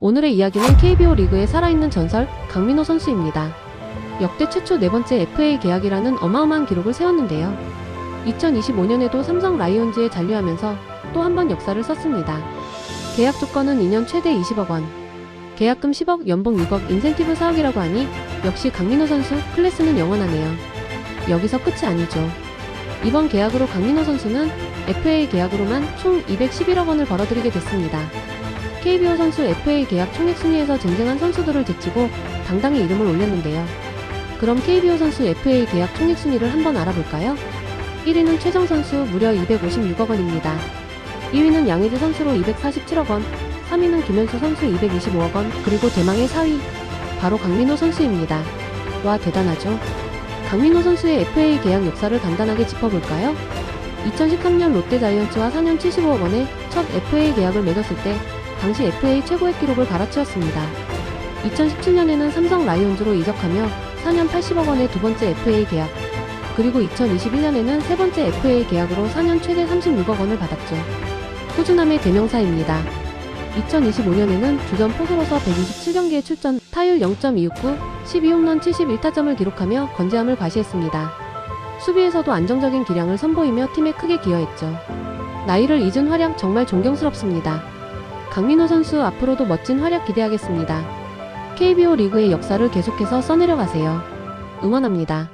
오늘의 이야기는 KBO 리그의 살아있는 전설 강민호 선수입니다. 역대 최초 네 번째 FA 계약이라는 어마어마한 기록을 세웠는데요. 2025년에도 삼성 라이온즈에 잔류하면서 또 한 번 역사를 썼습니다. 계약 조건은 2년 최대 20억 원, 계약금 10억, 연봉 6억, 인센티브 4억이라고 하니 역시 강민호 선수 클래스는 영원하네요. 여기서 끝이 아니죠. 이번 계약으로 강민호 선수는 FA 계약으로만 총 211억 원을 벌어들이게 됐습니다. KBO 선수 FA 계약 총액 순위에서 쟁쟁한 선수들을 제치고 당당히 이름을 올렸는데요. 그럼 KBO 선수 FA 계약 총액 순위를 한번 알아볼까요? 1위는 최정 선수 무려 256억 원입니다. 2위는 양의지 선수로 247억 원, 3위는 김현수 선수 225억 원, 그리고 대망의 4위 바로 강민호 선수입니다. 와 대단하죠? 강민호 선수의 FA 계약 역사를 간단하게 짚어볼까요? 2013년 롯데 자이언츠와 4년 75억 원의 첫 FA 계약을 맺었을 때 당시 FA 최고의 기록을 갈아치웠습니다. 2017년에는 삼성 라이온즈로 이적하며 4년 80억 원의 두 번째 FA 계약, 그리고 2021년에는 세 번째 FA 계약으로 4년 최대 36억 원을 받았죠. 꾸준함의 대명사입니다. 2025년에는 주전 포수로서 127경기에 출전, 타율 0.269, 12홈런 71타점을 기록하며 건재함을 과시했습니다. 수비에서도 안정적인 기량을 선보이며 팀에 크게 기여했죠. 나이를 잊은 활약 정말 존경스럽습니다. 강민호 선수 앞으로도 멋진 활약 기대하겠습니다. KBO 리그의 역사를 계속해서 써내려가세요. 응원합니다.